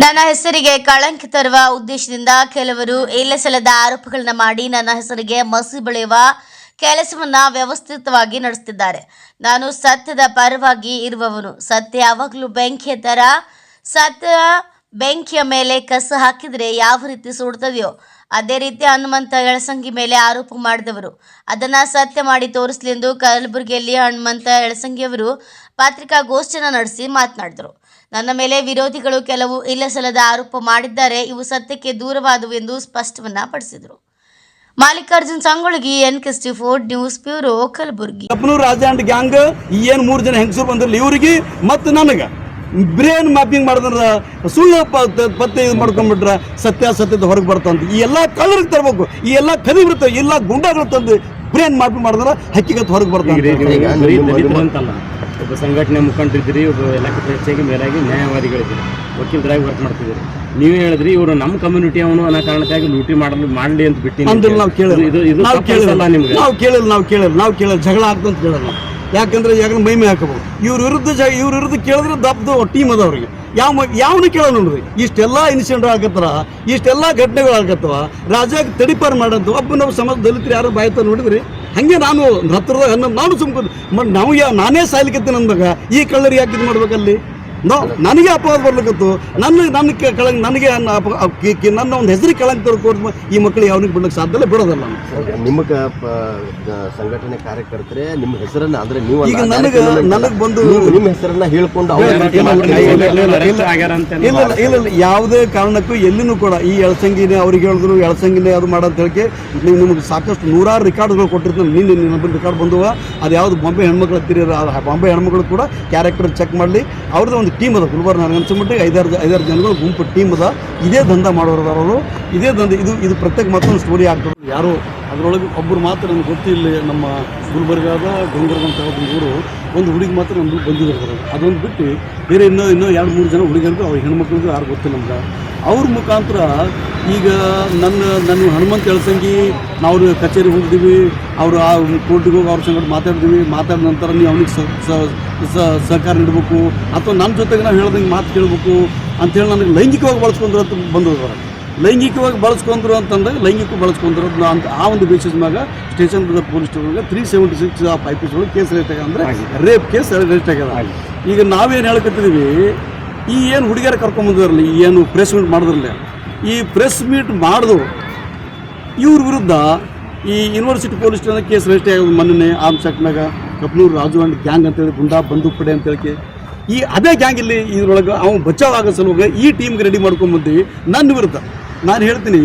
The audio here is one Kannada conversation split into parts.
ನನ್ನ ಹೆಸರಿಗೆ ಕಳಂಕ ತರುವ ಉದ್ದೇಶದಿಂದ ಕೆಲವರು ಇಲ್ಲಸಲ್ಲದ ಆರೋಪಗಳನ್ನ ಮಾಡಿ ನನ್ನ ಹೆಸರಿಗೆ ಮಸಿ ಬೆಳೆಯುವ ಕೆಲಸವನ್ನ ವ್ಯವಸ್ಥಿತವಾಗಿ ನಡೆಸ್ತಿದ್ದಾರೆ ನಾನು ಸತ್ಯದ ಪರವಾಗಿ ಇರುವವನು. ಸತ್ಯ ಯಾವಾಗಲೂ ಬೆಂಕಿಯ ಥರ ಸತ್ಯ ಬೆಂಕಿಯ ಮೇಲೆ ಕಸ ಹಾಕಿದರೆ ಯಾವ ರೀತಿ ಸುಡ್ತದೆಯೋ ಅದೇ ರೀತಿ ಹನುಮಂತ ಎಳಸಂಗಿ ಮೇಲೆ ಆರೋಪ ಮಾಡಿದವರು. ಅದನ್ನು ಸತ್ಯ ಮಾಡಿ ತೋರಿಸಲಿ ಎಂದು ಕಲಬುರಗಿಯಲ್ಲಿ ಹನುಮಂತ ಎಳಸಂಗಿಯವರು ಪತ್ರಿಕಾಗೋಷ್ಠಿಯನ್ನು ನಡೆಸಿ ಮಾತನಾಡಿದರು. ನನ್ನ ಮೇಲೆ ವಿರೋಧಿಗಳು ಕೆಲವು ಇಲ್ಲಸಲ್ಲದ ಆರೋಪ ಮಾಡಿದ್ದಾರೆ ಇವು ಸತ್ಯಕ್ಕೆ ದೂರವಾದವು ಎಂದು ಸ್ಪಷ್ಟವನ್ನ ಪಡಿಸಿದರು ಮಲ್ಲಿಕಾರ್ಜುನ್ ಸಂಗೊಳಗಿ ಎನ್ ಕೆಸ್ಟಿ Ford news bureau Kalaburagi Raja and gang ಏನು ಮೂರು ಜನ ಹೆಂಗಸರು ಬಂದ್ರಲ್ಲ ಇವ್ರಿಗೆ ಮತ್ತು ನನಗೆ ಬ್ರೇನ್ ಮ್ಯಾಪಿಂಗ್ ಮಾಡಿದ್ರ ಸುಳ್ಳು ಪತ್ತೆ ಇದು ಮಾಡ್ಕೊಂಡ್ಬಿಟ್ರೆ ಸತ್ಯಾಸತ್ಯದ ಹೊರಗೆ ಬರ್ತಂತ ಈ ಎಲ್ಲ ಕಳ್ಳರಿಗೆ ತರಬೇಕು ಈ ಎಲ್ಲ ಕದಿ ಬರ್ತವೆ ಎಲ್ಲ ಗುಂಡಾಗಳು ತಂದು ಬ್ರೇನ್ ಮ್ಯಾಪಿಂಗ್ ಮಾಡಿದ್ರೆ ಹಕ್ಕಿಗತ್ತು ಹೊರಗೆ ಈಗ ಒಬ್ಬ ಸಂಘಟನೆ ಮುಖಂಡರಿದ್ದೀರಿ ಒಬ್ಬ ಇಲಾಖೆ ಹೆಚ್ಚಾಗಿ ಮೇಲಾಗಿ ನ್ಯಾಯವಾದಿಗಳಿದ್ದೀರಿ ವಕೀಲರಾಗಿ ವರ್ಕ್ ಮಾಡ್ತಿದ್ದೀರಿ. ನೀವೇ ಹೇಳಿದ್ರಿ ಇವರು ನಮ್ಮ ಕಮ್ಯುನಿಟಿ ಅವನು ಅನ್ನೋ ಕಾರಣಕ್ಕಾಗಿ ಲೂಟಿ ಮಾಡಲು ಮಾಡಲಿ ಅಂತ ಬಿಟ್ಟು ಅಂದ್ರೆ ನಾವು ಕೇಳಿಲ್ಲ. ಇದು ಇದು ನಾವು ಕೇಳಿಲ್ಲ. ನಿಮ್ಗೆ. ನಾವು ಕೇಳಿಲ್ಲ ನಾವು ಕೇಳಿಲ್ಲ. ನಾವು ಕೇಳಿಲ್ಲ. ಜಗಳ ಆಗ್ತಂತ ಕೇಳಲ್ಲ ಯಾಕಂದ್ರೆ ಮೈ ಮೈಮೆ ಹಾಕಬಹುದು. ಇವ್ರ ವಿರುದ್ಧ ಜ ಇವ್ರ ವಿರುದ್ಧ ಕೇಳಿದ್ರೆ ದಬ್ದು ಟೀಮ್ ಅದ ಅವ್ರಿಗೆ. ಯಾವ ಯಾವನು ಕೇಳೋ ನೋಡ್ರಿ. ಇಷ್ಟೆಲ್ಲ ಇನ್ಸಿಡೆಂಟ್ ಆಗತ್ತರ ಇಷ್ಟೆಲ್ಲ ಘಟನೆಗಳು ಆಗತ್ತವ ರಾಜಾಗ ತಡಿಪಾರ ಮಾಡಂತ ಒಬ್ಬ ನಾವು ಸಮಾಜ ದಲಿತರು ಯಾರು ಬಾಯ್ತ ನೋಡಿದ್ರಿ ಹಂಗೆ ನಾನು ಹತ್ತಿರದಾಗ ನಾನು ಸುಮ್ಕೊಂಡು ನಾವು ಯಾ ನಾನೇ ಸಾಯ್ಲಿಕ್ಕೆ ಅಂದಾಗ ಈ ಕಳ್ಳರಿಗೆ ಯಾಕೆ ಇದು ಮಾಡ್ಬೇಕಲ್ಲಿ? ನೋ ನನಗೆ ಅಪವಾದ ಬರ್ಲಿಕ್ಕಂತು ನನ್ನ ನನ್ನ ಕಳಂಕ ನನಗೆ ನನ್ನ ಒಂದು ಹೆಸರಿಗೆ ಕಳಂಕ ತರ್ಕೊಂಡು ಈ ಮಕ್ಕಳು ಯಾವನಿಗೆ ಬಿಡ್ಲಿಕ್ಕೆ ಸಾಧ್ಯ ಇಲ್ಲ ಬಿಡೋದಲ್ಲ ನಿಮ್ಮ ನಿಮಗೆ ಸಂಘಟನೆ ಕಾರ್ಯಕರ್ತರೆ ನಿಮ್ಮ ಹೆಸರನ್ನ ಅಂದ್ರೆ ನೀವು ಈಗ ನನಗೆ ನನಗೆ ಬಂದು ನಿಮ್ಮ ಹೆಸರನ್ನ ಹೇಳ್ಕೊಂಡು ಅವ್ರ ಇಲ್ಲ, ಇಲ್ಲ, ಯಾವುದೇ ಕಾರಣಕ್ಕೂ ಎಲ್ಲಿನೂ ಕೂಡ ಈ ಎಳಸಂಗಿನೇ ಅವ್ರಿಗೆ ಹೇಳಿದ್ರು ಎಳಸಂಗಿನೇ ಅದು ಮಾಡೋದು ಅಂತ ಹೇಳಿ ನೀವು ನಿಮ್ಗೆ ಸಾಕಷ್ಟು ನೂರಾರು ರೆಕಾರ್ಡ್ಗಳು ಕೊಟ್ಟಿರ್ತೀನಿ ನಿನ್ನೆ ನಿನ್ನ ರೆಕಾರ್ಡ್ ಬಂದುವ ಅದು ಯಾವುದು ಬಾಂಬೆ ಹೆಣ್ಮಕ್ಳು ಹತ್ತಿರ ಬಾಂಬೆ ಹೆಣ್ಮಕ್ಳು ಕೂಡ ಕ್ಯಾರೆಕ್ಟರ್ ಚೆಕ್ ಮಾಡಲಿ ಅವ್ರದ್ದು ಒಂದು ಟೀಮ್ ಅದ ಗುಲ್ಬರ್ಗ ನನಗೆ ಅನ್ಸಮಟ್ಟಿಗೆ ಐದಾರು ಐದಾರು ಜನಗಳು ಗುಂಪು ಟೀಮ್ ಅದ ಇದೇ ದಂಧ ಮಾಡೋರು ಅವರು ಇದೇ ದಂಧ ಇದು ಇದು ಪ್ರತ್ಯೇಕ ಮತ್ತೊಂದು ಸ್ಟೋರಿ ಆಗ್ತದೆ. ಯಾರು ಅದರೊಳಗೆ ಒಬ್ಬರು ಮಾತ್ರ ನಮ್ಗೆ ಗೊತ್ತಿಲ್ಲ ನಮ್ಮ ಗುಲ್ಬರ್ಗಾದ ಗಂಗರ್ಗ ಅಂತ ಒಂದು ಒಂದು ಹುಡುಗಿ ಮಾತ್ರ ನಮ್ಗೆ ಬಂದಿದ್ದಾರೆ ಅದೊಂದು ಬಿಟ್ಟು ಬೇರೆ ಇನ್ನೂ ಇನ್ನೂ ಎರಡು ಮೂರು ಜನ ಹುಡುಗಿಯರಿಗೂ ಅವ್ರ ಹೆಣ್ಮಕ್ಳಿಗೂ ಯಾರು ಗೊತ್ತಿಲ್ಲ ನಮ್ಗೆ. ಅವ್ರ ಮುಖಾಂತರ ಈಗ ನನ್ನ ನನ್ನ ಹನುಮಂತ ಎಳಸಂಗಿ ನಾವು ಕಚೇರಿ ಹೋಗಿದ್ದೀವಿ ಅವರು ಆ ಕೋರ್ಟಿಗೆ ಹೋಗಿ ಅವ್ರ ಸಂಗಡ ಮಾತಾಡಿದ್ವಿ ಮಾತಾಡಿದ ನಂತರ ನೀವು ಅವ್ನಿಗೆ ಸಹಕಾರ ನೀಡಬೇಕು ಅಥವಾ ನನ್ನ ಜೊತೆಗೆ ನಾವು ಹೇಳ್ದಂಗೆ ಮಾತು ಕೇಳಬೇಕು ಅಂಥೇಳಿ ನನಗೆ ಲೈಂಗಿಕವಾಗಿ ಬಳಸ್ಕೊಂಡ್ರು ಅಂತ ಬಂದವರು ಲೈಂಗಿಕವಾಗಿ ಬಳಸ್ಕೊಂಡ್ರು ಅಂತಂದ್ರೆ ಲೈಂಗಿಕ ಬಳಸ್ಕೊಂಡ್ರು ಅಂತ ಆ ಒಂದು ಬೇಸಿಸ್ ಮ್ಯಾಗ ಸ್ಟೇಷನ್ ಪೊಲೀಸ್ ಸ್ಟೇಷನ್ಗೆ three seventy six of I P case rate ಆಗ್ಯದ ಅಂದರೆ ರೇಪ್ ಕೇಸ್ ರೇಟ್ ಆಗ್ಯದ. ಈಗ ನಾವೇನು ಹೇಳ್ಕತ್ತಿದ್ದೀವಿ ಈ ಏನು ಹುಡುಗಿಯರು ಕರ್ಕೊಂಬಂದಿರಲಿ ಏನು ಪ್ರೆಸ್ ಮೀಟ್ ಮಾಡಿದ್ರಲ್ಲ, ಈ ಪ್ರೆಸ್ ಮೀಟ್ ಮಾಡಿದ್ರು ಇವ್ರ ವಿರುದ್ಧ ಈ university police station case registry ಆಗೋದು ಮೊನ್ನೆ, ಆಮ್ ಶಾಕ್ನಾಗ ಕಪ್ನೂರು ರಾಜು ಅಂಡ್ ಗ್ಯಾಂಗ್ ಅಂತೇಳಿ ಗುಂಡಾ ಬಂದೂಕ್ ಪಡೆ ಅಂತೇಳಿ ಈ ಅದೇ ಗ್ಯಾಂಗ್ ಇಲ್ಲಿ ಇದ್ರೊಳಗೆ ಅವ್ನು ಬಚಾವ್ ಆಗೋ ಸಲುವಾಗ ಈ ಟೀಮ್ಗೆ ರೆಡಿ ಮಾಡ್ಕೊಂಬಂದು ನನ್ನ ವಿರುದ್ಧ ನಾನು ಹೇಳ್ತೀನಿ,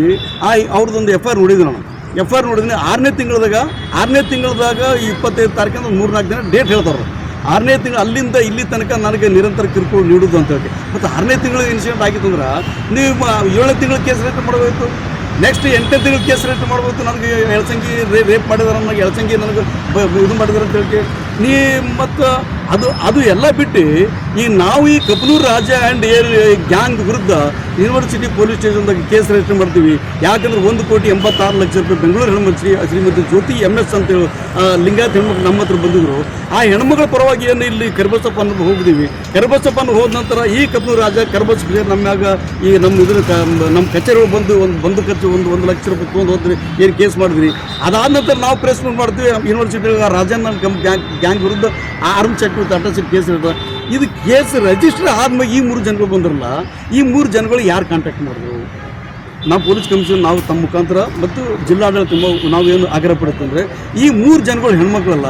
ಆ ಅವ್ರದ್ದೊಂದು ಎಫ್ ಐ ಆರ್ ನೋಡಿದ್ದೆ ನಾನು. ಎಫ್ ಐ ಆರ್ ನೋಡಿದ್ದೀನಿ, ಆರನೇ ತಿಂಗಳದಾಗ ಆರನೇ ತಿಂಗಳದಾಗ ಇಪ್ಪತ್ತೈದು ತಾರೀಕಿಂದ ಮೂರು ನಾಲ್ಕು ದಿನ ಡೇಟ್ ಹೇಳ್ತಾರೆ ಆರನೇ ತಿಂಗಳು ಅಲ್ಲಿಂದ ಇಲ್ಲಿ ತನಕ ನನಗೆ ನಿರಂತರ ಕಿರುಕುಳ ನೀಡುದು ಅಂತ ಹೇಳಿ. ಮತ್ತು ಆರನೇ ತಿಂಗಳು ಇನ್ಸಿಡೆಂಟ್ ಆಗಿತ್ತು ಅಂದ್ರೆ ನೀವು ಏಳನೇ ತಿಂಗಳು ಕೇಸ್ ರೇಟ್ ಮಾಡಬೇಕು ನೆಕ್ಸ್ಟ್ ಎಂಟನೇ ತಿಂಗಳು ಕೇಸ್ ರೇಟ್ ಮಾಡಬೇಕು ನನಗೆ ಎಳಸಂಗಿ ರೇಪ್ ಮಾಡಿದಾರೆ ನನಗೆ ಎಳಸಂಗಿ ನನಗೆ ಇದು ಮಾಡಿದಾರೆ ಅಂತ ಹೇಳಿ ನೀ ಮತ್ತು ಅದು ಅದು ಎಲ್ಲ ಬಿಟ್ಟು ಈ ನಾವು ಈ Kapanur Raja and her gang ವಿರುದ್ಧ ಯೂನಿವರ್ಸಿಟಿ ಪೊಲೀಸ್ ಸ್ಟೇಷನ್ದಾಗ ಕೇಸ್ ರಿಜಿಸ್ಟರ್ ಮಾಡ್ತೀವಿ. ಯಾಕಂದ್ರೆ ಒಂದು ಕೋಟಿ ಎಂಬತ್ತಾರು ಲಕ್ಷ ರೂಪಾಯಿ ಬೆಂಗಳೂರು ಹೆಣ್ಮಕ್ಳು ಶ್ರೀ ಶ್ರೀಮತಿ ಜ್ಯೋತಿ ಎಂ ಎಸ್ ಅಂತೇಳಿ ಆ, ಲಿಂಗಾಯತ್ ಹೆಣ್ಮಕ್ಳು ನಮ್ಮ ಹತ್ರ ಬಂದಿದ್ರು. ಆ ಹೆಣ್ಮಗಳ ಪರವಾಗಿ ಏನು ಇಲ್ಲಿ ಕರಿಬಸಪ್ಪ ಅನ್ನೋದು ಹೋಗಿದ್ದೀವಿ. ಕರಿಬಸಪ್ಪ ಅನ್ನೋ ಹೋದ ನಂತರ ಈ ಕಪನೂರು ರಾಜ ಕರಿಬಸಪ್ಪ ಸೇರಿ ನಮ್ಮ ಮ್ಯಾಗ ಈ ನಮ್ಮ ಇದ್ರ ನಮ್ಮ ಕಚೇರಿಗಳು ಬಂದು ಒಂದು ಬಂದು ಖರ್ಚು ಒಂದು ಒಂದು ಲಕ್ಷ ರೂಪಾಯಿ ತೊಗೊಂಡು ಹೋದ್ರೆ ಏನು ಕೇಸ್ ಮಾಡಿದ್ರಿ. ಅದಾದ ನಂತರ ನಾವು ಪ್ರೆಸ್ ಮೀಟ್ ಮಾಡ್ತೀವಿ ಯೂನಿವರ್ಸಿಟಿ ರಾಜನ್ ನಮ್ಮ ಗ್ಯಾಂಗ್ ಗ್ಯಾಂಗ್ ವಿರುದ್ಧ ಆರ್ಮ್ ಚೆಕ್ ಅಟ್ಯಾಸಿಡ್ ಕೇಸ್ ಇರ್ತದೆ ಇದು ಕೇಸ್ ರಿಜಿಸ್ಟರ್ ಆದ್ಮೇಲೆ ಈ ಮೂರು ಜನಗಳು ಬಂದ್ರಲ್ಲ, ಈ ಮೂರು ಜನಗಳು ಯಾರು ಕಾಂಟ್ಯಾಕ್ಟ್ ಮಾಡಿದ್ರು? ನಾವು ಪೊಲೀಸ್ ಕಮಿಷನ್ ನಾವು ತಮ್ಮ ಮುಖಾಂತರ ಮತ್ತು ಜಿಲ್ಲಾಡಳಿತ ತುಂಬ ಏನು ಆಗ್ರಹ ಪಡುತ್ತಂದರೆ ಈ ಮೂರು ಜನಗಳು ಹೆಣ್ಮಕ್ಳಲ್ಲ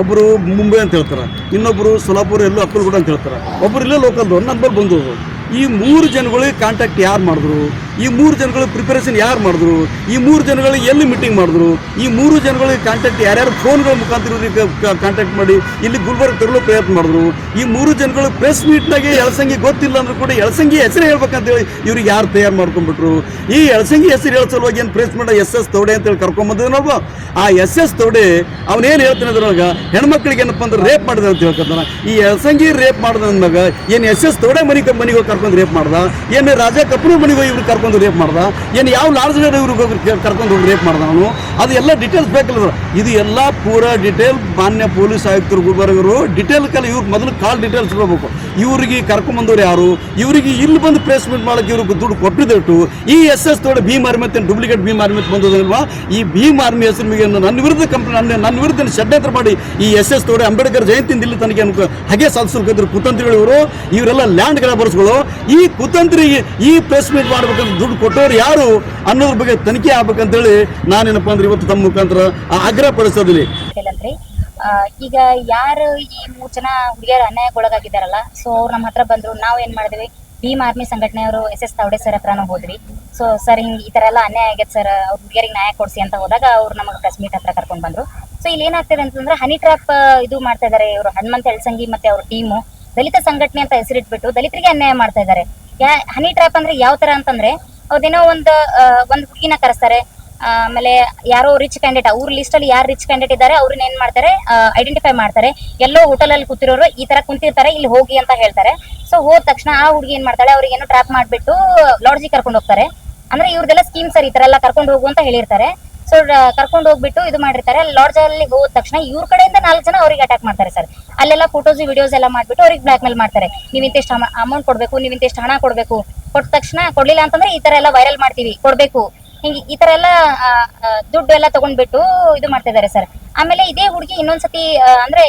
ಒಬ್ಬರು ಮುಂಬೈ ಅಂತ ಹೇಳ್ತಾರೆ ಇನ್ನೊಬ್ಬರು ಸೊಲಾಪುರ ಎಲ್ಲೋ ಅಕ್ಕಲ್ಗೂಡ ಅಂತ ಹೇಳ್ತಾರೆ. ಒಬ್ಬರು ಇಲ್ಲೇ ಲೋಕಲ್ದವ್ರು ನಂಬರ್ ಬಂದವರು. ಈ ಮೂರು ಜನಗಳಿಗೆ ಕಾಂಟ್ಯಾಕ್ಟ್ ಯಾರು ಮಾಡಿದ್ರು? ಈ ಮೂರು ಜನಗಳು ಪ್ರಿಪರೇಷನ್ ಯಾರು ಮಾಡಿದ್ರು? ಈ ಮೂರು ಜನಗಳಿಗೆ ಎಲ್ಲಿ ಮೀಟಿಂಗ್ ಮಾಡಿದ್ರು? ಈ ಮೂರು ಜನಗಳಿಗೆ ಕಾಂಟ್ಯಾಕ್ಟ್ ಯಾರ್ಯಾರು ಫೋನ್ಗಳ ಮುಖಾಂತರ ಕಾಂಟ್ಯಾಕ್ಟ್ ಮಾಡಿ ಇಲ್ಲಿ ಗುಲ್ಬರ್ಗ ತರಲು ಪ್ರಯತ್ನ ಮಾಡಿದ್ರು. ಈ ಮೂರು ಜನಗಳು ಪ್ರೆಸ್ ಮೀಟ್ನಾಗೆ ಎಳಸಂಗಿ ಗೊತ್ತಿಲ್ಲ ಅಂದ್ರೂ ಕೂಡ ಎಳಸಂಗಿ ಹೆಸರು ಹೇಳ್ಬೇಕಂತೇಳಿ ಇವ್ರಿಗೆ ಯಾರು ತಯಾರು ಮಾಡ್ಕೊಂಡ್ಬಿಟ್ರು. ಈ ಎಳಸಂಗಿ ಹೆಸರು ಹೇಳೋ ಸಲುವಾಗಿ ಏನು ಪ್ರೆಸ್ ಮಾಡ ಎಸ್ ಎಸ್ ತೌಡೆ ಅಂತೇಳಿ ಕರ್ಕೊಂಬಂದಿದ್ನಲ್ವ ಆ ಎಸ್ ಎಸ್ ತೌಡೆ ಅವನೇನು ಹೇಳ್ತಾನೆ ಅದ್ರೊಳಗೆ? ಹೆಣ್ಮಕ್ಳಿಗೆ ಏನಪ್ಪ ಅಂದ್ರೆ ರೇಪ್ ಮಾಡಿದ ಅಂತ ಹೇಳ್ಕೊತಾನ ಈ ಎಳಸಂಗಿ ರೇಪ್ ಮಾಡಿದ ಅಂದಾಗ ಏನು ಎಸ್ ಎಸ್ ತೌಡೆ ಮನೆಗೆ ಮನೆಗೆ ಕರ್ಕೊಂಡು ರೇಪ್ ಮಾಡ್ದ? ಏನು ರಾಜಾ ಕಪೂರ್ ಮನೆಗೆ ಇವ್ರು ಕರ್ಕೊಂಡು ರೇಪ್ ಮಾಡ್ದ? ಏನು ಯಾವ ಲಾರ್ಜ್ ಇವ್ರಿಗೆ ಕರ್ಕೊಂಡು ಹೋಗಿ ರೇಪ್ ಮಾಡ್ದ ಅವನು? ಅದು ಎಲ್ಲ ಡೀಟೇಲ್ಸ್ ಬೇಕಲ್ಲ ಇದು ಎಲ್ಲ ಪೂರ ಡೀಟೇಲ್ ಮಾನ್ಯ ಪೊಲೀಸ್ ಆಯುಕ್ತರು ಗುಲ್ಬರ್ಗರು ಡೀಟೇಲ್ ಕಲ್ಲ ಇವ್ರಿಗೆ ಮೊದಲು ಕಾಲ್ ಡೀಟೇಲ್ಸ್ ಇರಬೇಕು ಇವರಿಗೆ ಕರ್ಕೊಂಬಂದವ್ರು ಯಾರು? ಇವರಿಗೆ ಇಲ್ಲಿ ಬಂದು ಪ್ಲೇಸ್ಮೆಂಟ್ ಮಾಡೋಕ್ಕೆ ಇವ್ರಿಗೆ ದುಡ್ಡು ಕೊಟ್ಟಿದ್ದಟ್ಟು ಈ S S Thode Bhim army ಅಂತ ಡೂಪ್ಲಿಕೇಟ್ ಭೀಮ್ ಆರ್ಮಿ ಅಂತ ಬಂದದಲ್ವಾ? ಈ ಭೀಮ್ ಆರ್ಮಿ ಹೆಸರು ನನ್ನ ವಿರುದ್ಧ ಕಂಪ್ಲೇಂಟ್ ನನ್ನ ನನ್ನ ವಿರುದ್ಧ ಷಡ್ಯಂತ್ರ ಮಾಡಿ ಈ ಎಸ್ ಎಸ್ ತೋಡೆ ಅಂಬೇಡ್ಕರ್ ಜಯಂತಿ ಇಲ್ಲಿ ತನಕ ಹಾಗೆ ಕದ್ರು ಕುತಂತ್ರಿಗಳು ಇವರು. ಇವರೆಲ್ಲ ಲ್ಯಾಂಡ್ ಗ್ರಾಬರ್ಸ್ಗಳು ಈ ಕುತಂತ್ರಿ ಈ ಪ್ಲೇಸ್ಮೆಂಟ್ ಮಾಡ್ಬೇಕಂತ ದುಡ್ಡು ಕೊಟ್ಟವ್ರು ಯಾರು ಅನ್ನೋದ್ರ ಬಗ್ಗೆ ತನಿಖೆ ಆಗ್ಬೇಕಂತೇಳಿ ನಾನೇನಪ್ಪ ಅಂದ್ರೆ ಇವತ್ತು ತಮ್ಮ ಮುಖಾಂತರ ಆಗ್ರಹ ಪಡಿಸೋದಿಲ್ಲ ಈಗ ಯಾರು ಈ ಮೂರ್ ಜನ ಹುಡುಗಿಯರು ಅನ್ಯಾಯಕ್ಕೊಳಗಾಗಿದ್ದಾರಲ್ಲ ಸೊ ಅವ್ರು ನಮ್ಮ ಹತ್ರ ಬಂದ್ರು, ನಾವ್ ಏನ್ ಮಾಡಿದ್ವಿ? ಭೀಮ್ ಆರ್ಮಿ ಸಂಘಟನೆಯವರು ಎಸ್ ಎಸ್ ತಾವಡೆ ಸರ್ ಹತ್ರನೂ ಹೋದ್ವಿ. ಸೊ ಸರ್ ಹಿಂಗ್ ಈ ತರ ಎಲ್ಲ ಅನ್ಯಾಯ ಆಗೈತೆ ಸರ್ ಅವ್ರ ಹುಡುಗಿಯರಿಗೆ ನ್ಯಾಯ ಕೊಡ್ಸಿ ಅಂತ ಹೋದಾಗ ಅವ್ರು ನಮಗೆ ಪ್ರೆಸ್ ಮೀಟ್ ಹತ್ರ ಕರ್ಕೊಂಡ್ ಬಂದ್ರು. ಸೊ ಇಲ್ಲಿ ಏನಾಗ್ತದೆ ಅಂತಂದ್ರೆ ಹನಿ ಟ್ರ್ಯಾಪ್ ಇದು ಮಾಡ್ತಾ ಇದಾರೆ ಇವರು, ಹನುಮಂತ ಎಳ್ಸಂಗಿ ಮತ್ತೆ ಅವ್ರ ಟೀಮು ದಲಿತ ಸಂಘಟನೆ ಅಂತ ಹೆಸರಿಟ್ಬಿಟ್ಟು ದಲಿತರಿಗೆ ಅನ್ಯಾಯ ಮಾಡ್ತಾ ಇದ್ದಾರೆ ಯಾ ಹನಿ ಟ್ರ್ಯಾಪ್ ಅಂದ್ರೆ ಯಾವ ತರ ಅಂತಂದ್ರೆ ಅವ್ರದೇನೋ ಒಂದು ಒಂದು ಹುಡುಗಿನ ಕರೆಸ್ತಾರೆ. ಆಮೇಲೆ ಯಾರೋ ರಿಚ್ ಕ್ಯಾಂಡಿಡೇಟ್ ಅವ್ರ ಲಿಸ್ಟ್ ಅಲ್ಲಿ ಯಾರು ರಿಚ್ ಕ್ಯಾಂಡಿಡೇಟ್ ಇದ್ದಾರೆ, ಅವ್ರನ್ನ ಏನ್ ಮಾಡ್ತಾರೆ? ಐಡೆಂಟಿಫೈ ಮಾಡ್ತಾರೆ. ಎಲ್ಲೋ ಹೋಟೆಲ್ ಅಲ್ಲಿ ಕೂತಿರೋರು ಈ ತರ ಕುಂತಿರ್ತಾರೆ, ಇಲ್ಲಿ ಹೋಗಿ ಅಂತ ಹೇಳ್ತಾರೆ. ಸೊ ಹೋದ ತಕ್ಷಣ ಆ ಹುಡುಗಿ ಏನ್ ಮಾಡ್ತಾಳೆ ಅವ್ರಿಗೆ ಏನೋ ಟ್ರಾಪ್ ಮಾಡ್ಬಿಟ್ಟು ಲಾಡ್ಜಿಗೆ ಕರ್ಕೊಂಡು ಹೋಗ್ತಾರೆ. ಅಂದ್ರೆ ಇವ್ರದೆಲ್ಲ ಸ್ಕೀಮ್ ಸರ್, ಈ ತರ ಎಲ್ಲ ಕರ್ಕೊಂಡು ಹೋಗು ಅಂತ ಹೇಳಿರ್ತಾರೆ. ಸೊ ಕರ್ಕೊಂಡು ಹೋಗ್ಬಿಟ್ಟು ಇದು ಮಾಡಿರ್ತಾರೆ. ಲಾಡ್ಜ್ ಅಲ್ಲಿ ಹೋದ ತಕ್ಷಣ ಇವ್ರ ಕಡೆಯಿಂದ ನಾಲ್ಕು ಜನ ಅವ್ರಿಗೆ ಅಟ್ಯಾಕ್ ಮಾಡ್ತಾರೆ ಸರ್ ಅಲ್ಲೆಲ್ಲ ಫೋಟೋಸ್ ವಿಡಿಯೋಸ್ ಎಲ್ಲ ಮಾಡ್ಬಿಟ್ಟು ಅವ್ರಿಗೆ ಬ್ಲಾಕ್ ಮೇಲ್ ಮಾಡ್ತಾರೆ. ನೀವು ಇಂತಿಷ್ಟು ಅಮೌಂಟ್ ಕೊಡ್ಬೇಕು, ನೀವು ಇಂತಿಷ್ಟು ಹಣ ಕೊಡ್ಬೇಕು. ಕೊಟ್ಟ ತಕ್ಷಣ ಕೊಡ್ಲಿಲ್ಲ ಅಂತಂದ್ರೆ ಈ ತರ ಎಲ್ಲ ವೈರಲ್ ಮಾಡ್ತೀವಿ, ಕೊಡ್ಬೇಕು. ಹಿಂಗೆ ಈ ತರ ಎಲ್ಲ ದುಡ್ಡು ಎಲ್ಲ ತಗೊಂಡ್ಬಿಟ್ಟು ಇದು ಮಾಡ್ತಾ ಇದಾರೆ ಸರ್ ಆಮೇಲೆ ಇದೇ ಹುಡುಗಿ ಇನ್ನೊಂದ್ಸತಿ ಅಂದ್ರೆ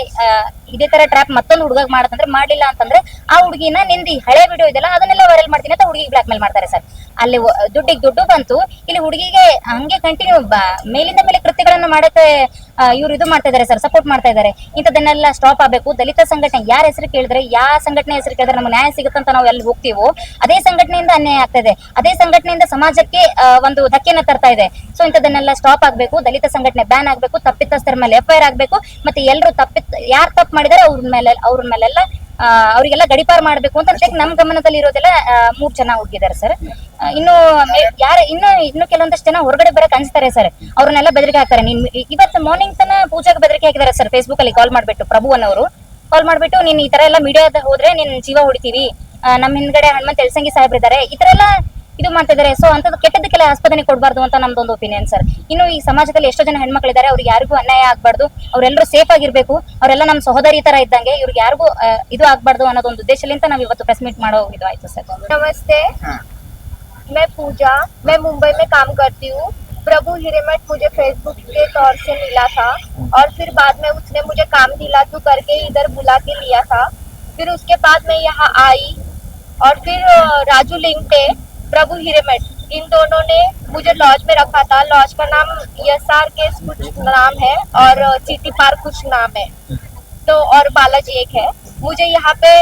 ಇದೇ ತರ ಟ್ರ್ಯಾಪ್ ಮತ್ತೊಂದು ಹುಡುಗ ಮಾಡತ್ತಂದ್ರೆ ಮಾಡಿಲ್ಲ ಅಂತಂದ್ರೆ ಆ ಹುಡುಗಿನ ನಿಂದಿ ಹಳೆ ವಿಡಿಯೋ ಇದೆಲ್ಲ ಅದನ್ನೆಲ್ಲ ವೈರಲ್ ಮಾಡ್ತೀನಿ ಅಂತ ಹುಡುಗಿಗೆ ಬ್ಲಾಕ್ ಮೇಲ್ ಮಾಡ್ತಾರೆ ಸರ್ ಅಲ್ಲಿ ದುಡ್ಡಿಗೆ ದುಡ್ಡು ಬಂತು, ಇಲ್ಲಿ ಹುಡುಗಿಗೆ ಹಂಗೆ ಕಂಟಿನ್ಯೂ ಮೇಲಿಂದ ಮೇಲೆ ಕೃತ್ಯಗಳನ್ನ ಮಾಡಕ್ಕೆ ಇವ್ರು ಇದು ಮಾಡ್ತಾ ಇದಾರೆ ಸರ್ ಸಪೋರ್ಟ್ ಮಾಡ್ತಾ ಇದಾರೆ. ಇಂಥದನ್ನೆಲ್ಲ ಸ್ಟಾಪ್ ಆಗಬೇಕು. ದಲಿತ ಸಂಘಟನೆ ಯಾರ ಹೆಸರು ಕೇಳಿದ್ರೆ, ಯಾವ ಸಂಘಟನೆ ಹೆಸರು ಕೇಳಿದ್ರೆ ನಮ್ಗೆ ನ್ಯಾಯ ಸಿಗುತ್ತಂತ ನಾವು ಎಲ್ಲಿ ಹೋಗ್ತೀವೋ, ಅದೇ ಸಂಘಟನೆಯಿಂದ ಅನ್ಯಾಯ ಆಗ್ತಾ ಇದೆ. ಅದೇ ಸಂಘಟನೆಯಿಂದ ಸಮಾಜಕ್ಕೆ ಒಂದು ಒಂದು ಧಕ್ಕೆನ ತರ್ತಾ ಇದೆ. ಸೊ ಇಂಥದನ್ನೆಲ್ಲ ಸ್ಟಾಪ್ ಆಗಬೇಕು, ದಲಿತ ಸಂಘಟನೆ ಬ್ಯಾನ್ ಆಗಬೇಕು, ತಪ್ಪಿತಸ್ಥರ ಮೇಲೆ ಎಫ್ ಆಗಬೇಕು, ಮತ್ತೆ ಎಲ್ಲರೂ ತಪ್ಪಿತ್, ಯಾರು ತಪ್ಪು ಮಾಡಿದಾರೆ ಅವ್ರ ಮೇಲೆ, ಅವ್ರ ಮೇಲೆಲ್ಲ ಅವರಿಗೆಲ್ಲ ಗಡಿಪಾರ್ ಮಾಡ್ಬೇಕು ಅಂತ ಅದಕ್ಕೆ ನಮ್ಮ ಗಮನದಲ್ಲಿ ಇರೋದೆಲ್ಲ ಮೂರ್ ಜನ ಹೋಗಿದ್ದಾರೆ ಸರ್ ಇನ್ನು ಯಾರ, ಇನ್ನು ಇನ್ನು ಕೆಲವೊಂದಷ್ಟು ಜನ ಹೊರಗಡೆ ಬರಕ್ ಅನ್ಸ್ತಾರೆ ಸರ್ ಅವ್ರನ್ನೆಲ್ಲ ಬೆದರಿಕೆ ಹಾಕ್ತಾರೆ. ನೀನ್, ಇವತ್ತು ಮಾರ್ನಿಂಗ್ ತನ ಪೂಜೆಗೆ ಬೆದರಿಕೆ ಹಾಕಿದ್ದಾರೆ ಸರ್ ಫೇಸ್ಬುಕ್ ಅಲ್ಲಿ ಕಾಲ್ ಮಾಡ್ಬಿಟ್ಟು ಪ್ರಭು ಅನ್ನೋರು. ಕಾಲ್ ಮಾಡ್ಬಿಟ್ಟು, ನೀನ್ ಈ ತರ ಎಲ್ಲ ಮೀಡಿಯಾದ ಹೋದ್ರೆ ನೀನ್ ಜೀವ ಹೊಡಿತೀವಿ. ನಮ್ಮ ನಮ್ ಹಿಂದ್ಗಡೆ ಹನುಮಂತ ಎಲ್ಸಂಗಿ ಸಾಹೇಬ್ರಿದ್ದಾರೆ. ಈ ತರ ಎಲ್ಲ ಇದು ಮಾಡ್ತಾ ಇದಾರೆ ಸೊ ಅಂತದ್ದು ಕೆಟ್ಟದಕ್ಕೆಲ್ಲ ಆಸ್ಪದನೆ ಕೊಡಬಾರ್ದು ಅಂತ ನಮ್ದೊಂದು ಒಪಿನಿಯನ್ ಸರ್ ಇನ್ನು ಈ ಸಮಾಜದಲ್ಲಿ ಎಷ್ಟೋ ಜನ ಹೆಣ್ಮಕ್ಳಿದ್ದಾರೆ ಅವ್ರಿಗೆ ಯಾರಿಗೂ ಅನ್ಯಾಯ ಆಗ್ಬಾರ್ದು ಅವ್ರೆಲ್ಲರೂ ಸೇಫ್ ಆಗಿರ್ಬೇಕು ಅವರೆಲ್ಲ ನಮ್ಮ ಸಹೋದರಿ ತರ ಇದ್ದಂಗೆ ಇವ್ರಿಗೆ ಯಾರಿಗೂ ಆ, ಇದು ಆಗ್ಬಾರ್ದು ಅನ್ನೋದೊಂದು ಉದ್ದೇಶಲಿಂದ ನಾವು ಇವತ್ತು ಪ್ರೆಸ್ ಮೀಟ್ ಮಾಡೋ ಇದು ಆಯ್ತು ಸರ್ नमस्ते मैं पूजा मैं मुंबई में काम करती हूँ प्रभु हिरेमठ मुझे फेसबुक के तौर से मिला था और फिर बाद में उसने मुझे काम दिला तू करके इधर बुला के लिया था फिर उसके बाद मैं यहाँ आई और फिर अ, राजू लिंगटे प्रभु हिरेमठ। इन दोनों ने मुझे लॉज में रखा था। लॉज का नाम एस आर के कुछ नाम है और सिटी पार्क कुछ नाम है। तो और बालाजी एक है। मुझे यहाँ पे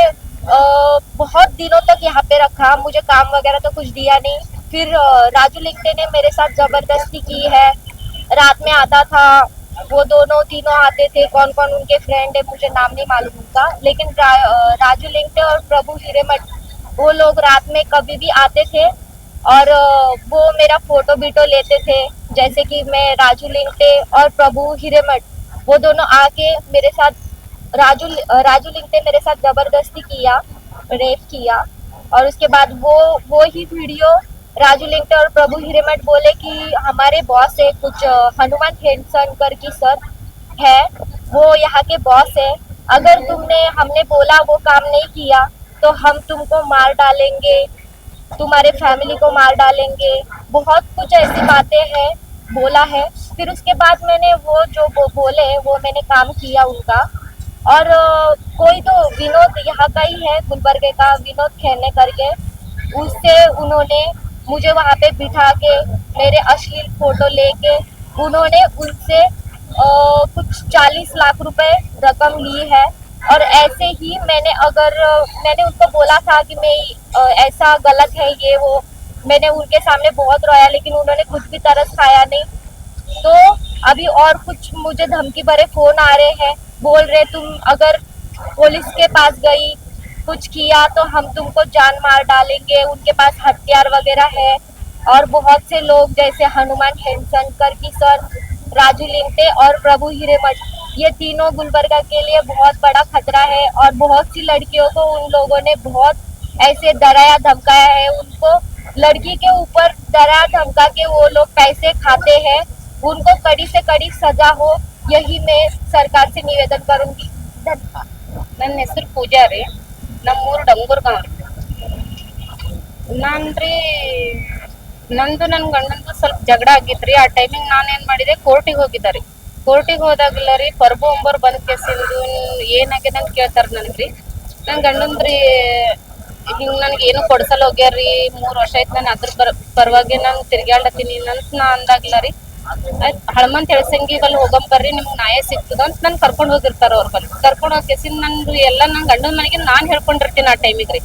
बहुत दिनों तक यहाँ पे रखा। मुझे काम वगैरह तो कुछ दिया नहीं। फिर राजू लिंगटे ने मेरे साथ ज़बरदस्ती की है। रात में आता था। वो दोनों तीनों आते थे। कौन कौन उनके फ्रेंड है मुझे नाम नहीं मालूम उनका। लेकिन रा, राजू लिंगटे और प्रभु हिरेमठ वो लोग रात में कभी भी आते थे और वो मेरा फ़ोटो बीटो लेते थे, जैसे कि मैं राजू लिंगटे और प्रभु हिरेमठ, वो दोनों आके मेरे साथ, राजू राजू लिंगटे मेरे साथ ज़बरदस्ती किया, रेप किया और उसके बाद वो वो ही वीडियो राजू लिंगटे और प्रभु हिरेमठ बोले कि हमारे बॉस है, कुछ हनुमान हेडसन की सर है, वो यहाँ के बॉस है। अगर तुमने, हमने बोला, वो काम नहीं किया तो हम तुमको मार डालेंगे, तुम्हारे फैमिली को मार डालेंगे। बहुत कुछ ऐसी बातें हैं, बोला है। फिर उसके बाद मैंने वो जो वो बोले, वो मैंने काम किया उनका। और कोई तो विनोद यहाँ का ही है, गुलबर्गे का विनोद खेने करके। उससे उन्होंने मुझे वहाँ पे बिठा के, मेरे अश्लील फ़ोटो लेके, उन्होंने उनसे कुछ चालीस लाख रुपए रकम ली है। और ऐसे ही मैंने अगर, मैंने उनको बोला था कि मैं ऐसा गलत है ये वो, मैंने उनके सामने बहुत रोया लेकिन उन्होंने कुछ भी तरस खाया नहीं। तो अभी और कुछ मुझे धमकी भरे फ़ोन आ रहे हैं, बोल रहे तुम अगर पुलिस के पास गई, कुछ किया तो हम तुमको जान मार डालेंगे, उनके पास हथियार वगैरह है। और बहुत से लोग जैसे हनुमान हेमशंकर की सर, राजू लिंगटे और प्रभु हिरेमठ ये तीनों गुलबर्गा के लिए बहुत बड़ा खतरा है और बहुत सी लड़कियों को उन लोगों ने बहुत ऐसे डराया धमकाया है उनको लड़की के ऊपर डरा धमका के वो लोग पैसे खाते हैं उनको कड़ी से कड़ी सजा हो यही मैं सरकार से निवेदन करूंगी धन्यवाद ನನ್ನ ಹೆಸರು ಪೂಜಾ ರೀ ನಮ್ಮೂರು ಡಂಗೂರ್ಗಾಂವ್ ರೀ ನಾನ್ರಿ ನಂದು ನನ್ನ ಗಂಡಂದು ಸ್ವಲ್ಪ ಜಗಳ ಆಗಿತ್ರಿ ಆ ಟೈಮಿಂಗ್ ನಾನು ಏನ್ ಮಾಡಿದೆ ಕೋರ್ಟಿಗೆ ಹೋಗಿದ್ದೆ ರೀ ಕೋರ್ಟಿಗೆ ಹೋದಾಗಲ್ಲ ರೀ, ಪರ್ಬು ಅಂಬರ್ ಬಂದ್ ಕೇಸಿಂದು ಏನಾಗ್ಯದ ಅಂತ ಕೇಳ್ತಾರ ನನ್ಗ್ರಿ. ನನ್ ಗಂಡಂದ್ರಿ, ಹಿಂಗ್ ನನ್ಗೆ ಏನು ಕೊಡ್ಸಲ್ಲ ಹೋಗ್ಯಾರ್ರಿ ಮೂರ್ ವರ್ಷ ಆಯ್ತು ನಾನು ಅದ್ರ ಪರ್, ಪರವಾಗಿ ನಾನು ತಿರ್ಗ್ಯಾಡತ್ತೀನಿ ಅಂತ ನಾ ಅಂದಾಗಲ್ಲ ರೀ. ಹಳಮಂತ್ ಎಳ್ಸಂಗಿ ಬಲ್ಲಿ ಹೋಗಂ ಬರ್ರಿ, ನಿಮ್ಗೆ ನ್ಯಾಯ ಸಿಗ್ತದ ಅಂತ ನನ್ ಕರ್ಕೊಂಡ್ ಹೋಗಿರ್ತಾರ ಅವ್ರ ಬಲ್ಲಿ ಕರ್ಕೊಂಡ್ ಹೋಗಿ ಕೇಸಿಂದ ನಂದು ಎಲ್ಲ ನನ್ ಗಂಡನ ಮನೆಗೆ ನಾನ್ ಹೇಳ್ಕೊಂಡಿರ್ತೀನಿ ಆ ಟೈಮಿಗೆ ರೀ.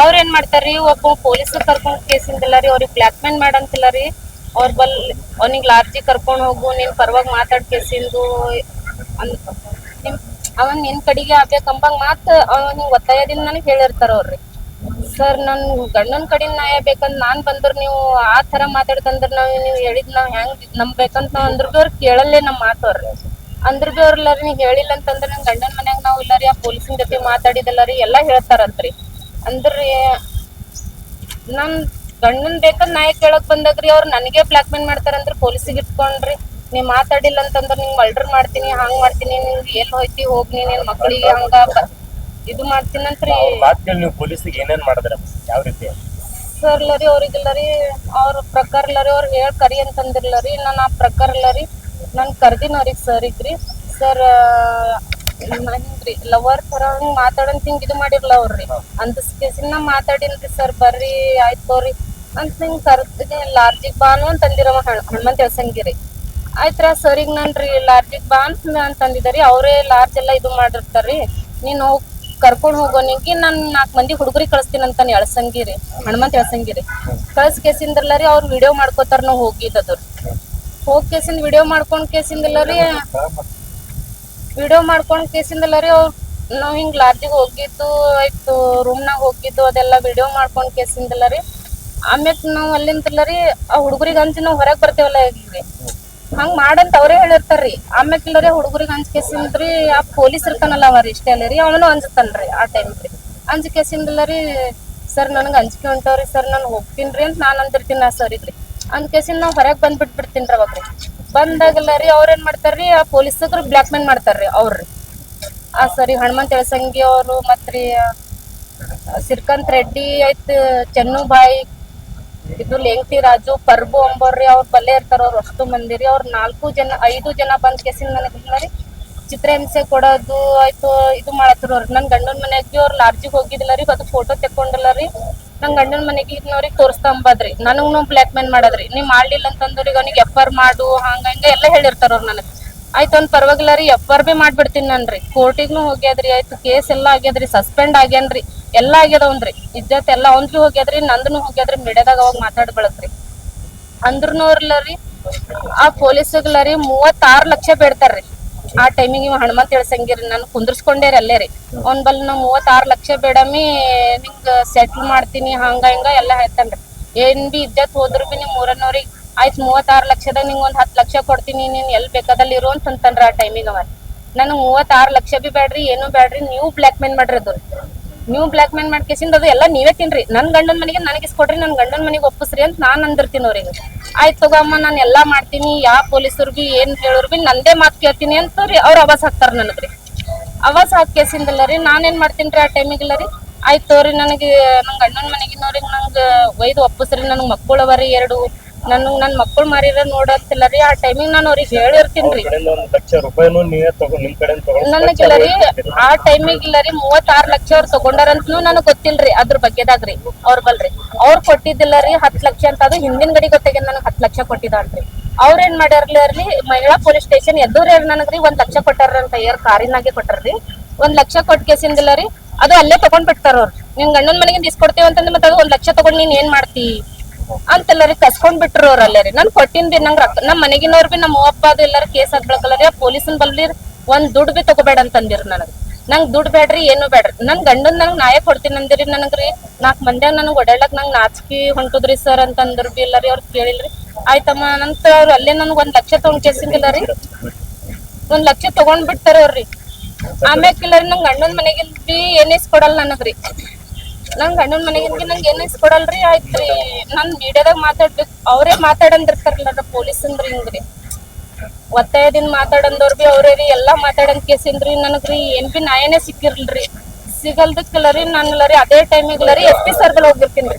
ಅವ್ರ ಏನ್ ಮಾಡ್ತಾರ್ರಿ ಒಬ್ಬ ಪೊಲೀಸ್ ಕರ್ಕೊಂಡ್ ಕೇಸಿಂದಿಲ್ಲ ರೀ, ಅವ್ರಿಗೆ ಬ್ಲಾಕ್ ಮೇಲ್ ಮಾಡಂತಿಲ್ಲ ರೀ. ಅವ್ರ ಬಲ್ ಅವ್ನಿಗೆ ಲಾರ್ಜಿ ಕರ್ಕೊಂಡು ಹೋಗು, ನಿನ್ ಪರವಾಗಿ ಮಾತಾಡ್ ಕೇಸಿಂದು ಅವನ್ ನಿನ್ ಕಡೆಗೆ ಆಗ್ಬೇಕಂಬಂಗ್ ಮಾತ್ ಅವ್ನಿಗ್ ಒತ್ತಾಯದಿಂದ ನನಗೆ ಹೇಳಿರ್ತಾರ ಅವ್ರಿ ಸರ್, ನನ್ ಗಂಡನ ನಾಯ ಬೇಕಂತ ನಾನ್ ಬಂದ್ರ ನೀವು ಆ ತರ ಮಾತಾಡ್ತಂದ್ರ ನಾವ್ ನೀವು ಹೇಳಿದ್ ನಾವ್ ಹೆಂಗ್ ನಂಬೇಕಂತ ನಾವ್ ಅಂದ್ರ ಬಿ ಅವ್ರ ಕೇಳಲ್ಲೇ ನಮ್ ಮಾತು ಅವ್ರಿ ಅಂದ್ರ ಬಿ ಅವ್ರಲ್ಲ ನೀವ್ ಹೇಳಿಲ್ಲ ಅಂತಂದ್ರ ನನ್ ಗಂಡನ ಮನ್ಯಾಗ ನಾವು ಇಲ್ಲ ರೀ, ಆ ಪೊಲೀಸಿನ ಜೊತೆ ಮಾತಾಡಿದಲ್ಲ ರೀ ಎಲ್ಲಾ ಹೇಳ್ತಾರಂತ್ರಿ. ಅಂದ್ರಿ ನನ್ ಗಂಡನ್ ಬೇಕಂದ್ ನಾಯಿ ಕೇಳಕ್ ಬಂದಾಗ್ರಿ ಅವ್ರ ನನಗೆ ಬ್ಲಾಕ್ ಮೇಲ್ ಮಾಡ್ತಾರಂದ್ರ ಪೊಲೀಸಿಗೆ ಇಟ್ಕೊಂಡ್ರಿ. ನೀ ಮಾತಾಡಿಲ್ಲ ಅಂತಂದ್ರ ನಿಮ್ ಮರ್ಡರ್ ಮಾಡ್ತೀನಿ ಹಂಗ್ ಮಾಡ್ತೀನಿ ನಿಂಗೆ ಎಲ್ ಹೋಯ್ತಿ ಹೋಗ್ನಿ ನಿನ್ ಮಕ್ಳಿಗೆ ಹಂಗ ಇದು ಮಾಡ್ತೀನಂತ್ರಿ ಮಾತ್ಗಳು ನೀವು ಪೊಲೀಸಿಗೆ ಏನೇನ್ ಮಾಡಿದ್ರ? ಯಾವ ರೀತಿ? ಸರ್ ರೀ ಅವ್ರಿಗಿಲ್ಲ ರೀ ಅವ್ರ ಪ್ರಕಾರ ಇಲ್ಲ ರೀ ಅವ್ರು ಹೇಳ್ ಕರಿ ಅಂತಂದಿರ್ಲ ರೀ ನಾನು ಆ ಪ್ರಕಾರ ಇಲ್ಲ ರೀ ನಾನು ಕರ್ದಿನ ಅವ್ರಿಗೆ ಸರ್ ಇದ್ರಿ. ಸರ್ ಹಿಂಗ್ರಿ ಲವರ್ ತರ ಹಿಂಗ್ ಮಾತಾಡಂತ ಹಿಂಗ್ ಇದು ಮಾಡಿರ್ಲ ಅವ್ರಿ ಅಂತ ಕೇಸಿನ ಮಾತಾಡಿನ್ರಿ ಸರ್ ಬರ್ರಿ ಆಯ್ತು ತೋರಿ. ಅಂತ ನಿಂಗ್ ಕರ್ದಿನಿ ಲಾರ್ಜಿಗ್ ಬಾನು ಅಂತ ಅಂದಿರವ ಹನುಮಂತ ಹೆಸಂಗಿರಿ ಆಯ್ತ್ರ ಸರಿಗೆ ನನ್ರಿ ಲಾರ್ಜಿಗ್ ಬಾ ಅಂತ ಅಂತಂದಿದ್ದಾರಿ ಅವರೇ ಲಾರ್ಜ್ ಎಲ್ಲ ಇದು ಮಾಡಿರ್ತಾರ್ರಿ. ನೀನ್ ಹೋಗ್ ಕರ್ಕೊಂಡ್ ಹೋಗೋನಿಗೆ ನಾನ್ ನಾಲ್ಕು ಮಂದಿ ಹುಡುಗರಿಗೆ ಕಳಿಸ್ತೀನಿ ಅಂತಾನೆ ಎಳಸಂಗಿರಿ, ಹನುಮಂತ ಎಳಸಂಗಿರಿ. ಕಳ್ಸ ಕೇಸಿಂದ್ರಲ್ಲ ರೀ, ಅವ್ರು ವಿಡಿಯೋ ಮಾಡ್ಕೋತಾರ ನಾವ್ ಹೋಗಿದ್ದದು. ಹೋಗಿ ಕೇಸಿಂದ ವಿಡಿಯೋ ಮಾಡ್ಕೊಂಡ್ ಕೇಸಿಂದಲ್ಲ ರೀ. ವಿಡಿಯೋ ಮಾಡ್ಕೊಂಡ್ ಕೇಸಿಂದಲ್ಲ ರೀ, ಅವ್ರು ನಾವ್ ಹಿಂಗ್ ಲಾರ್ಜಿಗ್ ಹೋಗಿದ್ದು, ಆಯ್ತು ರೂಮ್ನಾಗ ಹೋಗಿದ್ದು, ಅದೆಲ್ಲ ವಿಡಿಯೋ ಮಾಡ್ಕೊಂಡ್ ಕೇಸಿಂದಲ್ಲ ರೀ. ಆಮ್ಯಾಕ್ ನಾವ್ ಅಲ್ಲಿಂತಲ್ಲ ರೀ, ಆ ಹುಡುಗರಿಗೆ ಹಂಚಿ ನಾವ್ ಹೊರಗ್ ಬರ್ತೇವಲ್ಲ ಈಗ ಹಂಗ್ ಮಾಡಂತ ಅವ್ರೇ ಹೇಳಿರ್ತಾರ್ರಿ ಆಮ್ಯಾಕ್ ಇಲ್ಲರಿ ಹುಡುಗರಿಗೆ ಹಂಚ್ ಕೇಸಿಂದ್ರಿ ಆ ಪೊಲೀಸ್ ಇರ್ತಾನಲ್ಲ ಅವ ರೀ ಇಷ್ಟೇ ಅಲ್ಲ ರೀ, ಅವನು ಅಂಜತಾನ್ರಿ ಆ ಟೈಮ್ ರೀ. ಅಂಜ್ ಕೇಸಿಂದಲ್ಲ ರೀ, ಸರ್ ನನಗೆ ಅಂಜಿಕೆ ಹೊಂಟವ್ರಿ ಸರ್ ನಾನು ಹೋಗ್ತೀನಿ ಅಂತ ನಾನು ಅಂದಿರ್ತೀನಿ ಆ ಸರ್ ಇದ್ರಿ ಅಂದ್ ಕೇಸಿಂದ ನಾವ್ ಹೊರಗ್ ಬಂದ್ಬಿಟ್ ಬಿಡ್ತೀನಿ ರೀ ಅವಾಗ ರೀ ಬಂದಾಗಲ್ಲ ರೀ, ಅವ್ರ ಏನ್ ಮಾಡ್ತಾರ್ರಿ ಆ ಪೊಲೀಸರು ಬ್ಲಾಕ್ ಮೇಲ್ ಮಾಡ್ತಾರ್ರಿ ಅವ್ರಿ ಆ ಸರಿ ಹನುಮಂತ ಎಳಸಂಗಿ ಅವರು ಮತ್ರಿ ಸಿರ್ಕಂತ್ ರೆಡ್ಡಿ ಆಯ್ತು ಚೆನ್ನು ಬಾಯಿ ಇದು ಲೆಂಗ್ಟಿ ರಾಜು ಪರ್ಬು ಅಂಬೋರ್ರಿ ಅವ್ರ ಬಲ್ಲೆ ಇರ್ತಾರ ಅವ್ರ ಅಷ್ಟು ಮಂದಿ ರೀ. ಅವ್ರ ನಾಲ್ಕು ಜನ, ಐದು ಜನ ಬಂದ್ ಕೇಸಿಂದ ನನಗೆ ಚಿತ್ರಹಿಂಸೆ ಕೊಡೋದು ಆಯ್ತು, ಇದು ಮಾಡತ್ರ ಅವ್ರ. ನನ್ ಗಂಡನ ಮನೆಗೆ ಅವ್ರ ಲಾಡ್ಜಿಗೆ ಹೋಗಿದಿಲ್ಲ ರೀ ಅದು ಫೋಟೋ ತೆಕ್ಕೊಂಡಿಲ್ಲ ರೀ. ನನ್ ಗಂಡನ ಮನೆಗೆ ಇದ್ನವ್ರಿಗೆ ತೋರಿಸ್ತಂಬದ್ರಿ ನನಗೂ ಬ್ಲಾಕ್ ಮೇಲ್ ಮಾಡದ್ರಿ ನೀವ್ ಮಾಡ್ಲಿಲ್ಲ ಅಂತಂದ್ರಿಗೆ ಅವ್ನಿಗೆ ಎಫ್ ಆರ್ ಮಾಡು, ಹಂಗ, ಹಿಂಗ ಎಲ್ಲ ಹೇಳಿರ್ತಾರ ಅವ್ರ ನನಗೆ. ಆಯ್ತು ಅವ್ನ್ ಪರವಾಗಿಲ್ಲ ರೀ ಎಫ್ ಆರ್ ಬಿ ಮಾಡ್ಬಿಡ್ತೀನಿ ನನ್ರಿ ಕೋರ್ಟಿಗ್ನು ಹೋಗ್ಯಾದ್ರಿ ಆಯ್ತು ಕೇಸ್ ಎಲ್ಲ ಆಗ್ಯಾದ್ರಿ ಸಸ್ಪೆಂಡ್ ಆಗ್ಯಾನ್ರಿ ಎಲ್ಲಾ ಆಗ್ಯದವನ್ರಿ. ಇಜ್ಜತ್ ಎಲ್ಲ ಅವನ್ರಿ ಹೋಗ್ಯದ್ರಿ, ನಂದನು ಹೋಗ್ಯದ್ರಿ, ಮೀಡಿಯಾದಾಗ ಅವಾಗ ಮಾತಾಡ್ ಬಳಕ್ರಿ ಅಂದ್ರನು ಆ ಪೊಲೀಸ್ಗಳರಿ ಮೂವತ್ತಾರು ಲಕ್ಷ ಬೇಡ್ತಾರ್ರಿ. ಆ ಟೈಮಿಗೆ ಇವ ಹನುಮಂತ ಹೇಳಸಂಗಿರಿ, ನಾನು ಕುಂದ್ರಸ್ಕೊಂಡೇರಿ ಅಲ್ಲೇ ರೀ. ಅವ್ನ್ ಬಲ್ ನಾ ಮೂವತ್ತಾರು ಲಕ್ಷ ಬೇಡಮಿ ನಿಂಗ ಸೆಟ್ಲ್ ಮಾಡ್ತೀನಿ, ಹಂಗ ಹಿಂಗ ಎಲ್ಲಾ ಹೇಳ್ತಾನ್ರಿ. ಏನ್ ಬಿ ಇಜ್ಜತ್ ಹೋದ್ರು ಬಿ ನಿಮ್ ಮೂರನ್ನೋರಿಗ್ ಆಯ್ತ್ ಮೂವತ್ತಾರು ಲಕ್ಷದಾಗ ನಿಂಗ್ ಒಂದ್ ಹತ್ತು ಲಕ್ಷ ಕೊಡ್ತೀನಿ, ನೀನ್ ಎಲ್ ಬೇಕಾದಲ್ಲಿ ಇರು ಆ ಟೈಮಿಗೆ ಅವ ನನಗ್ ಮೂವತ್ತಾರು ಲಕ್ಷ ಬಿ ಬೇಡ್ರಿ ಏನು ಬೇಡ್ರಿ ನೀವು ಬ್ಲಾಕ್ ಮೇಲ್ ಮಾಡ್ರಿ ಅದು ನೀವು ಬ್ಲಾಕ್ ಮೇಲ್ ಮಾಡಿ ಕೇಸಿಂದ ಅದು ಎಲ್ಲ ನೀವೇ ತಿನ್ರಿ. ನನ್ ಗಂಡನ ಮನೆಗೆ ನನಗೆ ಕೊಡ್ರಿ ನನ್ ಗಂಡನ ಮನೆಗೆ ಒಪ್ಪಿಸ್ರಿ ಅಂತ ನಾನ್ ಅಂದಿರ್ತೀನಿ ಅವ್ರಿಗೆ. ಆಯ್ತು ತಗೋಮ್ಮ ನಾನು ಎಲ್ಲಾ ಮಾಡ್ತೀನಿ. ಯಾವ ಪೊಲೀಸರು ಏನ್ ಬಿ, ನಂದೇ ಮಾತು ಕೇಳ್ತೀನಿ ಅಂತ ರೀ ಅವ್ರ ಅವಾಜ್ ಹಾಕ್ತಾರ ನನಗ್ರಿ. ಹಾಕಿ ಕೇಸಿಂದಲ್ಲ ರೀ, ನಾನೇನು ಏನ್ ಮಾಡ್ತೀನಿ ರೀ ಆ ಟೈಮಿಗೆಲ್ಲ ರೀ. ಆಯ್ತು ತೋರಿ ನನಗೆ, ನನ್ ಗಂಡನ ಮನೆಗಿನವ್ರಿಗೆ ನಂಗೆ ಒಯ್ದು ಒಪ್ಪಿಸ್ರಿ ನನ್ಗೆ ಮಕ್ಕಳು ಅವರಿ ಎರಡು. ನನ್ ನನ್ ಮಕ್ಕಳು ಮಾರಿರ ನೋಡತ್ತಿಲ್ಲ ರೀ ಆ ಟೈಮಿಗೆ ನಾನು ಅವ್ರಿಗೆ ಹೇಳಿರ್ತೀನಿ ರೀ ಲಕ್ಷ ರೂಪಾಯಿನೂ ನೀವೇ ತಗೋ ನಿಮ್ ಕಡೆ ನನಗಿಲ್ಲ ರೀ ಆ ಟೈಮಿಗೆ ಇಲ್ಲ ರೀ ಮೂವತ್ತಾರು ಲಕ್ಷ ಅವ್ರು ತಗೊಂಡಾರಂತನು ನನಗ್ ಗೊತ್ತಿಲ್ರಿ ಅದ್ರ ಬಗ್ಗೆದಾಗ್ರಿ ಅವ್ರ ಬಲ್ರಿ. ಅವ್ರು ಕೊಟ್ಟಿದ್ದಿಲ್ಲ ರೀ ಹತ್ ಲಕ್ಷ ಅಂತ ಅದು ಹಿಂದಿನ ಗಡಿ ಗೊತ್ತಾಗ ನನಗ್ ಹತ್ ಲಕ್ಷ ಕೊಟ್ಟಿದಾಳ್ರಿ ಅವ್ರ ಏನ್ ಮಾಡ್ಯಾರ್ಲಿ ಮಹಿಳಾ ಪೊಲೀಸ್ ಸ್ಟೇಷನ್ ಎದುರು ನನಗ್ರಿ ಒಂದ್ ಲಕ್ಷ ಕೊಟ್ಟಾರಂತ ಏರ್ ಕಾರಿನಾಗೆ ಕೊಟ್ಟಾರ್ರಿ ಒಂದ್ ಲಕ್ಷ ಕೊಟ್ಟ ಕೇಸಿಂದಿಲ್ಲ ರೀ ಅದು ಅಲ್ಲೇ ತಗೊಂಡ್ ಬಿಡ್ತಾರ ಅವ್ರು. ನಿಮ್ ಗಂಡನ ಮನೆಗೆ ಇಸ್ಕೊಡ್ತೇವೆ ಅಂತಂದ್ರೆ ಮತ್ತೆ ಅದು ಒಂದ್ ಲಕ್ಷ ತಗೊಂಡ್ ನೀನ್ ಏನ್ ಮಾಡ್ತಿ? ಅಂತೆಲ್ಲ ರೀ ಕಸ್ಕೊಂಡ್ ಬಿಟ್ರು ಅವ್ರ ನಾನು ರೀ. ನನ್ ಕೊಟ್ಟಿನ್ ಬಿ ನಂಗ್ ರೊಕ್ಕ ನಮ್ ಮನೆಗಿನವ್ರ ಬಿ ಅವ್ವ ಅಪ್ಪ ಅದು ಎಲ್ಲಾರ ಕೇಸ್ ಆ ಪೊಲೀಸನ್ ಬಲ್ರಿ ಒಂದ್ ದುಡ್ಡು ಬಿ ತಗೋಬೇಡ ಅಂತಂದಿರ್ ನನಗ್. ನಂಗ್ ದುಡ್ಡು ಬೇಡ್ರಿ ಏನು ಬೇಡ್ರಿ ನನ್ ಗಂಡನ್ ನಂಗ್ ನಾಯ ಕೊಡ್ತೀನಿ ಅಂದಿರಿ ನನಗ್ರಿ ನಾಕ್ ಮಂದ್ಯಾಗ ನನಗ್ ಓಡಾಡ್ಲಕ್ ನಂಗ್ ನಾಚಿಕೆ ಹೊಂಟದ್ರಿ ಸರ್ ಅಂತಂದ್ರ ಬಿ ಎಲ್ಲಾರಿ ಅವ್ರ ಕೇಳಿಲ್ರಿ. ಆಯ್ತಮ್ಮ, ನಂತ ಅವ್ರ ಅಲ್ಲೇ ನನಗ್ ಒಂದ್ ಲಕ್ಷ ತಗೊಂಡ್ ಕೇಸಿಂದಿಲ್ಲ ರೀ. ಒಂದ್ ಲಕ್ಷ ತಗೊಂಡ್ ಬಿಡ್ತಾರ ಅವ್ರಿ ಆಮ್ಯಾಕ್ ಇಲ್ಲ ರೀ ನಂಗ್ ಗಂಡನ್ ಮನೆಗಿಲ್ ಬಿ ಏನ್ ಇಸ್ಕೊಡಲ್ಲ ನನಗ್ರಿ ನಂಗ್ ಗಂಡನ ಮನೆಗಿಂದ ನಂಗೆ ಏನ್ ಇಸ್ಕೊಡಲ್ರಿ ಆಯ್ತ್ರಿ. ನನ್ ಮೀಡಿಯಾದಾಗ ಮಾತಾಡ್ಬೇಕು ಅವರೇ ಮಾತಾಡಂದಿರ್ತಾರಲ್ಲ ಪೊಲೀಸ್ ಅಂದ್ರಿ ಹಿಂಗ್ರಿ ಒತ್ತಾಯದಿಂದ ಮಾತಾಡಂದವ್ರ ಬಿ ಅವ್ರೇ ರೀ, ಎಲ್ಲಾ ಮಾತಾಡಂದ್ ಕೇಸಿಂದ್ರಿ ನನಗ್ರಿ ಏನ್ ಬಿ ನ್ಯಾಯನೇ ಸಿಕ್ಕಿರ್ಲ್ರಿ. ಸಿಗಲ್ದಕ್ಕಲ್ಲ ರೀ ನಾನು ರೀ, ಅದೇ ಟೈಮಿಗೆ ರೀ, ಎಸ್ ಪಿ ಸರ್ ಬಲ್ಲಿ ಹೋಗಿರ್ತೀನಿ ರೀ.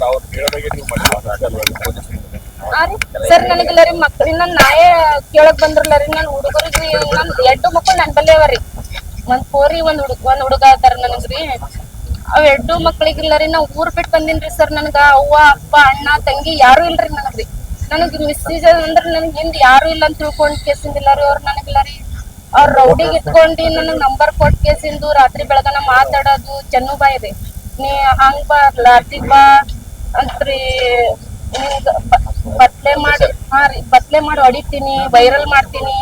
ಸರ್ ನನಗಿಲ್ಲ ರೀ, ಮಕ್ಳಿಗೆ ನನ್ ನಾಯೇ ಕೇಳಕ್ ಬಂದ್ರಲ್ಲ ರೀ, ನನ್ ಹುಡುಗರಿಗೆ ನನ್ ಎರಡು ಮಕ್ಕಳು ನನ್ ಬಲ್ಲೇ ಅವ ರೀ. ಒಂದ್ ಕೋರಿ ಒಂದ್ ಹುಡುಗ ಒಂದ್ ಹುಡುಗ ಅದಾರ ನನಗ್ರಿ ಅವ್ ಎರಡು ಮಕ್ಳಿಗಿಲ್ಲರಿ ನಾ ಊರ್ ಬಿಟ್ಟು ಬಂದಿನ್ರಿ ಸರ್ ನನಗ. ಅವ್ವ ಅಪ್ಪ ಅಣ್ಣ ತಂಗಿ ಯಾರು ಇಲ್ರಿ ನನಗ್ರಿ. ನನಗ್ ಮಿಸ್ಸೇಜ್ ಅಂದ್ರ ನನ್ಗ್ ಹಿಂದ್ ಯಾರು ಇಲ್ಲ ಅಂತ ತಿಳ್ಕೊಂಡ್ ಕೇಸಿಂದಿಲ್ಲ ರೀ ಅವ್ರ ನನಗಿಲ್ಲರಿ ಅವ್ರ ರೌಡಿಗೆ ಇಟ್ಕೊಂಡಿ ನನಗ್ ನಂಬರ್ ಕೊಟ್ ಕೇಸಿಂದು ರಾತ್ರಿ ಬೆಳಗನ ಮಾತಾಡೋದು ಚೆನ್ನು ಬಾಯ್ ರೀ ನೀ ಹಂಗ್ ಬಾ ಲಾಟಿ ಬಾ ಅಂತ್ರಿ ಬತ್ಲೆ ಮಾಡಿ ಹಾ ರೀ ಬತ್ಲೆ ಮಾಡಿ ಹೊಡಿತೀನಿ ವೈರಲ್ ಮಾಡ್ತೀನಿ.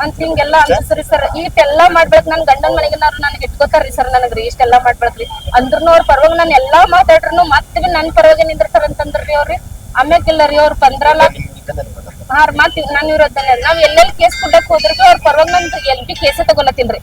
ಅಂತ ಹಿಂಗೆಲ್ಲ ಅನ್ಸರಿ ಸರ್ ಇಷ್ಟೆಲ್ಲಾ ಮಾಡ್ಬೇಕ್ ನನ್ ಗಂಡನ್ ಮನೆಗೆ ನನ್ ಇಟ್ಕೋತಾರ್ರಿ ಸರ್ ನನಗ್ರಿ, ಇಷ್ಟೆಲ್ಲಾ ಮಾಡ್ಬೇಕ್ರಿ ಅಂದ್ರೂ ಅವ್ರ ಪರವಾಗಿ ನಾನು ಎಲ್ಲಾ ಮಾತಾಡ್ರು ಮತ್ತೆ ನನ್ ಪರವಾಗಿ ನಿಂದಿರ್ತಾರ ಅಂತಂದ್ರಿ ಅವ್ರಿ. ಆಮ್ಯಾಕಿಲ್ಲ ರೀ ಅವ್ರು ಬಂದ್ರಲ್ಲ ಹಾ ಮತ್ ನಾನ್ ಇವ್ರ ನಾವ್ ಎಲ್ಲೆಲ್ಲಿ ಕೇಸ್ ಕೊಡಕ್ ಹೋದ್ರಿ ಅವ್ರ ಪರವಾಗಿ ನನ್ ಎಲ್ ಬಿ ಕೇಸೇ ತಗೊಳತಿಲ್ರಿ